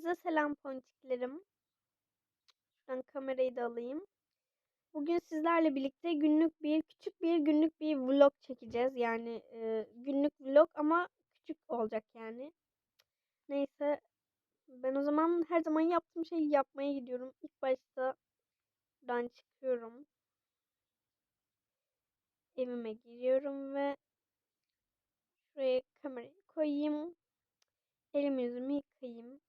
Hepinize selam ponçiklerim. Şuradan kamerayı da alayım. Bugün sizlerle birlikte günlük bir, küçük bir günlük bir vlog çekeceğiz. Yani e, günlük vlog ama küçük olacak yani. Neyse ben o zaman her zaman yaptığım şeyi yapmaya gidiyorum. İlk başta buradan çıkıyorum. Evime giriyorum ve şuraya kamerayı koyayım. Elimi yüzümü yıkayayım.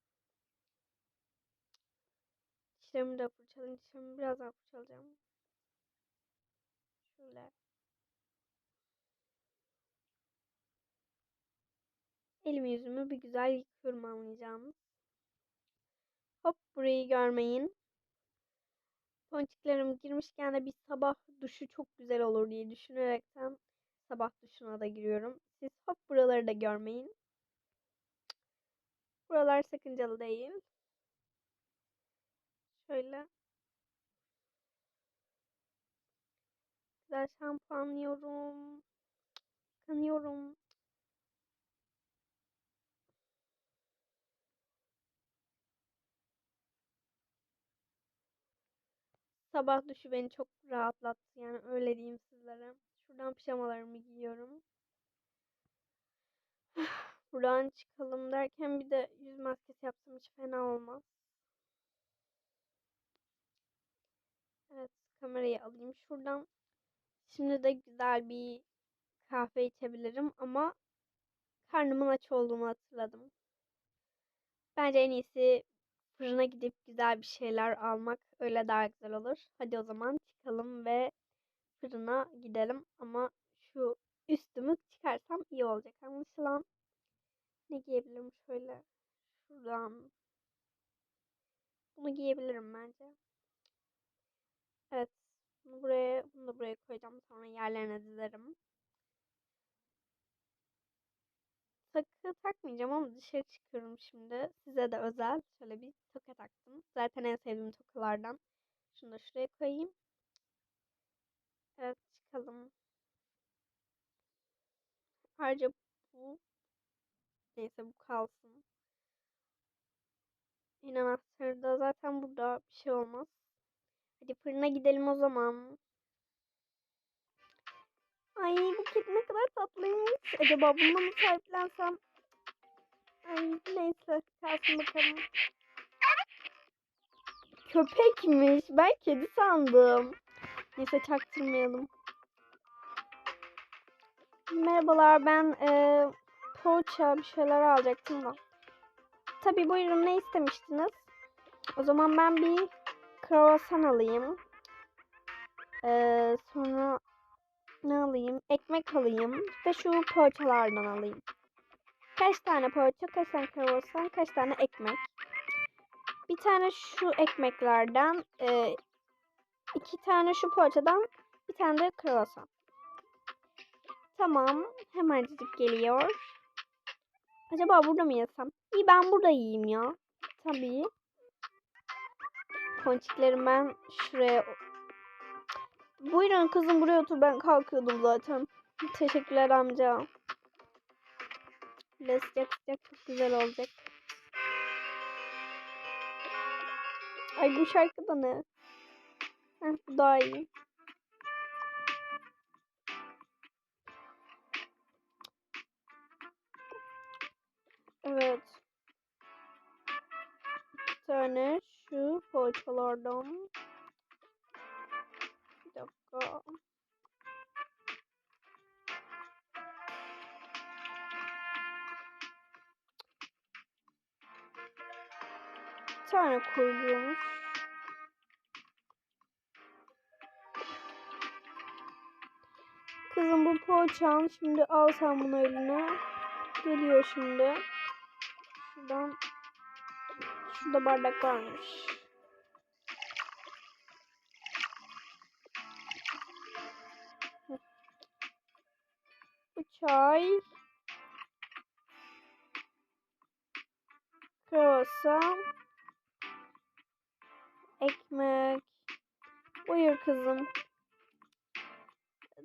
Dişlerimi de fırçalayayım. Dişlerimi biraz daha fırçalayacağım. Şöyle. Elimi yüzümü bir güzel yıkıyorum anlayacağınız. Hop burayı görmeyin. Ponçiklerim girmişken de bir sabah duşu çok güzel olur diye düşünerekten sabah duşuna da giriyorum. Siz hop buraları da görmeyin. Buralar sakıncalı değil. Şöyle. Güzel şampuanlıyorum. Kanıyorum. Sabah duşu beni çok rahatlattı. Yani öyle diyeyim sizlere. Şuradan pijamalarımı giyiyorum. Buradan çıkalım derken bir de yüz maskesi yapsam hiç fena olmaz. Evet kamerayı alayım şuradan. Şimdi de güzel bir kahve içebilirim ama karnımın aç olduğumu hatırladım. Bence en iyisi fırına gidip güzel bir şeyler almak öyle daha güzel olur. Hadi o zaman çıkalım ve fırına gidelim ama şu üstümü çıkarsam iyi olacak anlaşılan. Ne giyebilirim şöyle şuradan. Bunu giyebilirim bence. Evet. Bunu buraya, bunu da buraya koyacağım. Sonra yerlerine dizerim. Takı takmayacağım ama dışarı çıkıyorum şimdi. Size de özel şöyle bir toka taktım. Zaten en sevdiğim tokalardan. Şunu da şuraya koyayım. Evet çıkalım. Ayrıca bu neyse bu kalsın. Yine anahtarı da zaten burada bir şey olmaz. Hadi fırına gidelim o zaman. Ay bu kedi ne kadar tatlıymış. Acaba bununla mı sahiplensem? Ay neyse kalsın bakalım. Köpekmiş. Ben kedi sandım. Neyse çaktırmayalım. Merhabalar ben e, poğaça bir şeyler alacaktım da. Tabii buyurun ne istemiştiniz? O zaman ben bir kruvasan alayım. Ee, sonra ne alayım? Ekmek alayım ve şu poğaçalardan alayım. Kaç tane poğaça, kaç tane kruvasan, kaç tane ekmek? Bir tane şu ekmeklerden, e, iki tane şu poğaçadan, bir tane de kruvasan. Tamam, hemencik geliyor. Acaba burada mı yesem? İyi ben burada yiyeyim ya. Tabii. Ponçiklerim ben şuraya... Buyurun kızım buraya otur ben kalkıyordum zaten. Teşekkürler amca. Böyle sıcak sıcak çok güzel olacak. Ay bu şarkı da ne? Heh, bu daha iyi. Evet. Tane şu poğaçalardan. Bir dakika. Tane koyuyormuş. Kızım bu poğaçan. Şimdi al sen bunu eline. Geliyor şimdi. Şuradan. Şurada bardak varmış. Çay. Kruvasan. Ekmek. Buyur kızım.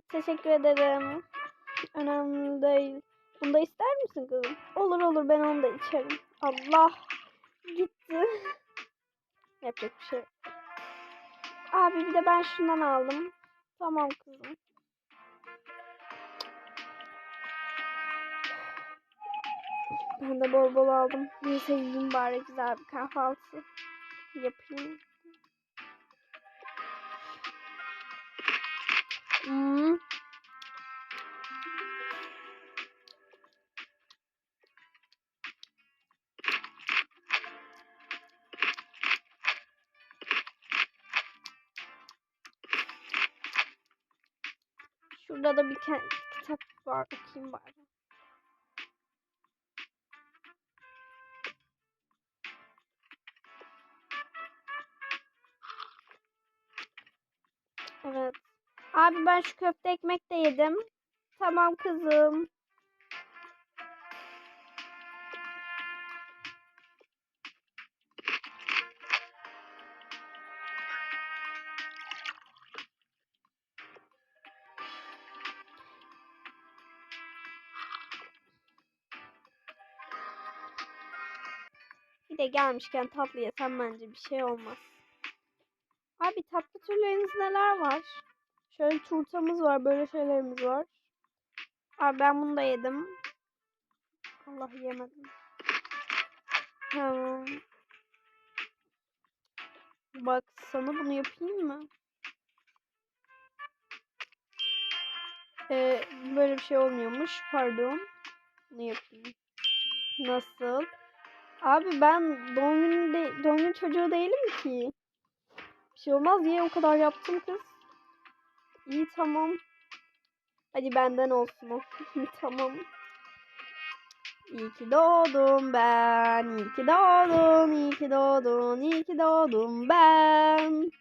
Teşekkür ederim. Önemli değil. Bunu da ister misin kızım? Olur olur ben onu da içerim. Allah. Gitti. Yapacak bir şey. Abi bir de ben şundan aldım. Tamam kızım. Ben de bol bol aldım. Neyse yiyeyim bari güzel bir kahvaltı yapayım. Hmm. Şurada da bir kitap var. Okuyayım bari. Evet. Abi ben şu köfte ekmek de yedim. Tamam kızım. Bir de gelmişken tatlı yesem bence bir şey olmaz. Abi tatlı türleriniz neler var? Şöyle turtamız var, böyle şeylerimiz var. Abi ben bunu da yedim. Allah yemedim. Tamam. Bak sana bunu yapayım mı? Ee, böyle bir şey olmuyormuş. Pardon. Bunu yapayım. Nasıl? Abi ben doğum günü, de, doğum günü çocuğu değilim ki. Bir şey olmaz diye o kadar yaptım kız. İyi tamam. Hadi benden olsun o. tamam. İyi ki doğdum ben. İyi ki doğdum. İyi ki doğdun. İyi ki doğdum ben.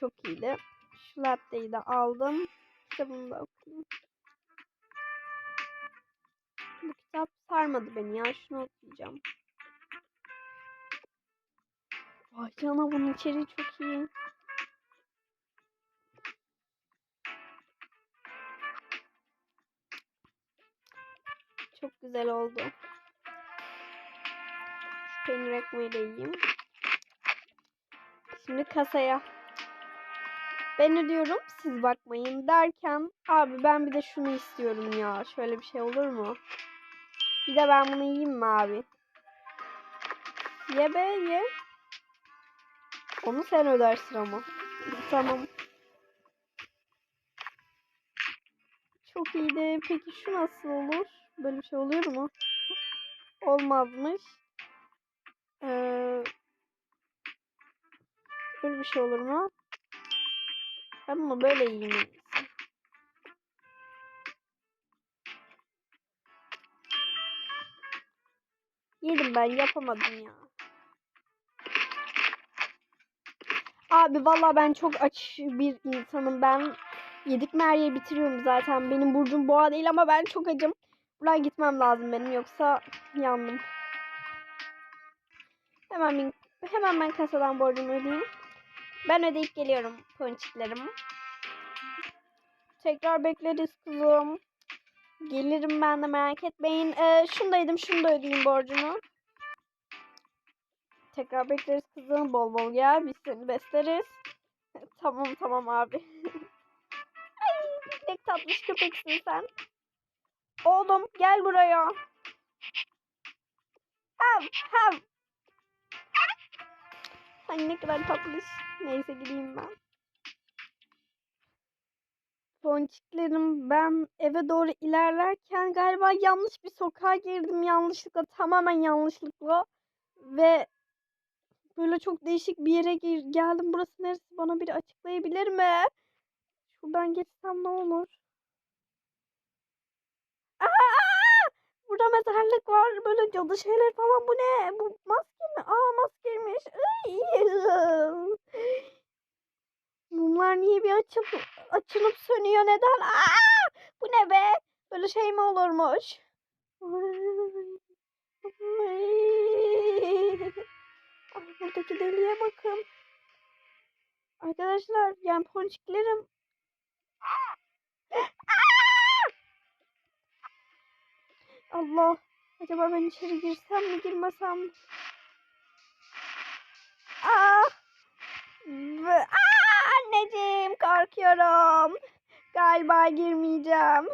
Çok iyiydi. Şu latteyi de aldım. Kitabını da okuyayım. Bu kitap sarmadı beni ya. Şunu okuyacağım. Vay canına bunun içeriği çok iyi. Çok güzel oldu. Şu peynir ekmeği de yiyeyim. Şimdi kasaya. Ben ödüyorum siz bakmayın derken abi ben bir de şunu istiyorum ya. Şöyle bir şey olur mu? Bir de ben bunu yiyeyim mi abi? Ye be ye. Onu sen ödersin ama. Tamam. Çok iyiydi. Peki şu nasıl olur? Böyle bir şey oluyor mu? Olmazmış. Ee, böyle bir şey olur mu? Bunu böyle yiyeyim. Yedim ben yapamadım ya. Abi valla ben çok aç bir insanım. Ben yedik yeri bitiriyorum zaten. Benim burcum boğa değil ama ben çok acım. Buradan gitmem lazım benim yoksa yandım. Hemen ben, hemen ben kasadan borcumu ödeyeyim. Ben ödeyip geliyorum ponçiklerim. Tekrar bekleriz kızım. Gelirim ben de merak etmeyin. Ee, şundaydım şunu da ödeyeyim borcunu. Tekrar bekleriz kızım. Bol bol gel. Biz seni besleriz. tamam tamam abi. Ay ne tatlış köpeksin sen. Oğlum gel buraya. Hav hav. Ay ne kadar tatlış. Neyse gideyim ben. Ponçiklerim ben eve doğru ilerlerken galiba yanlış bir sokağa girdim yanlışlıkla tamamen yanlışlıkla ve böyle çok değişik bir yere geldim burası neresi bana biri açıklayabilir mi? Şuradan geçsem ne olur? Aa! Burada mezarlık var böyle cadı şeyler falan bu ne? Bu maske mi? Aa maskeymiş. Iy! Mumlar niye bir açıp açılıp sönüyor neden? Aa! Bu ne be? Böyle şey mi olurmuş? Ay, buradaki deliye bakın. Arkadaşlar yani ponçiklerim. Allah. Acaba ben içeri girsem mi girmesem mi? Ve- Aa, anneciğim korkuyorum. Galiba girmeyeceğim.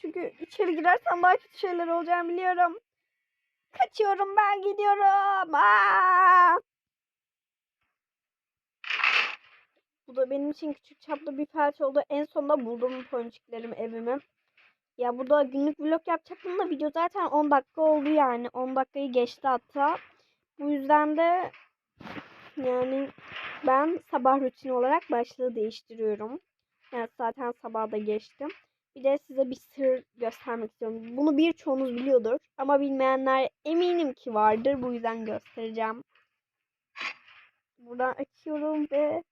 Çünkü içeri girersem daha kötü şeyler olacağını biliyorum. Kaçıyorum ben gidiyorum. Aa! Bu da benim için küçük çaplı bir felç oldu. En sonunda buldum ponçiklerimi evimi. Ya burada günlük vlog yapacaktım da video zaten 10 dakika oldu yani. 10 dakikayı geçti hatta. Bu yüzden de yani ben sabah rutini olarak başlığı değiştiriyorum. Yani zaten sabah da geçtim. Bir de size bir sır göstermek istiyorum. Bunu birçoğunuz biliyordur. Ama bilmeyenler eminim ki vardır. Bu yüzden göstereceğim. Buradan açıyorum ve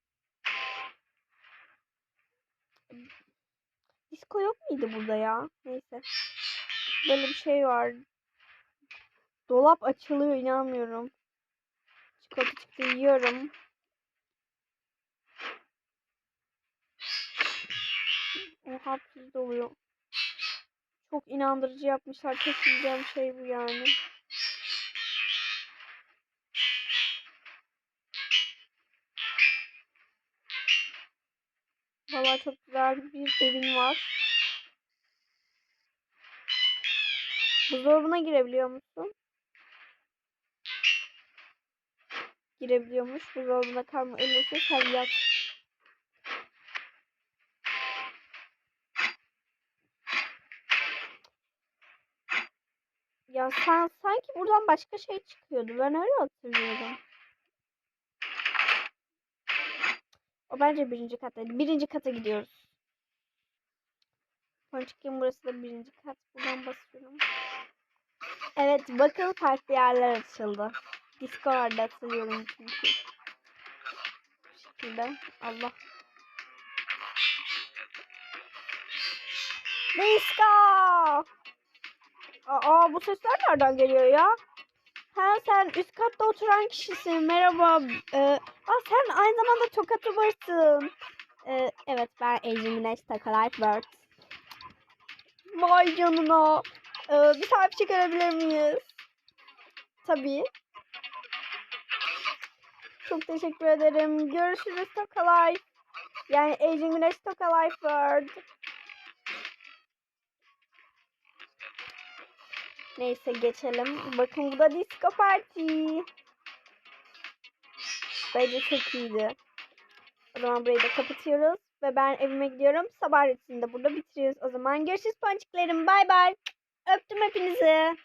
Disko yok muydu burada ya? Neyse. Böyle bir şey var. Dolap açılıyor inanmıyorum. Çikolata çıktı yiyorum. Oha pil doluyor. Çok inandırıcı yapmışlar. Tek şey bu yani. Valla çok güzel bir evin var. Buzdolabına girebiliyor musun? Girebiliyormuş. Buzdolabına kalma öyleyse sen yat. Ya sen sanki buradan başka şey çıkıyordu. Ben öyle hatırlıyorum. O bence birinci kattaydı. Birinci kata gidiyoruz. Ponçikin burası da birinci kat. Buradan basıyorum. Evet bakın farklı yerler açıldı. Discord'da hatırlıyorum çünkü. Bu şekilde. Allah. Disco! Aa bu sesler nereden geliyor ya? Ha sen üst katta oturan kişisin. Merhaba. Ee, aa, sen aynı zamanda çok varsın. Ee, evet ben Ejim Güneş Takalife Bird. Vay canına. Ee, bir selfie çekebilir miyiz? Tabii. Çok teşekkür ederim. Görüşürüz Takalife. Yani Ejim Güneş Takalife Bird. Neyse geçelim. Bakın bu da disco party. Bence çok iyiydi. O zaman burayı da kapatıyoruz. Ve ben evime gidiyorum. Sabah rutinini burada bitiriyoruz. O zaman görüşürüz ponçiklerim. Bay bay. Öptüm hepinizi.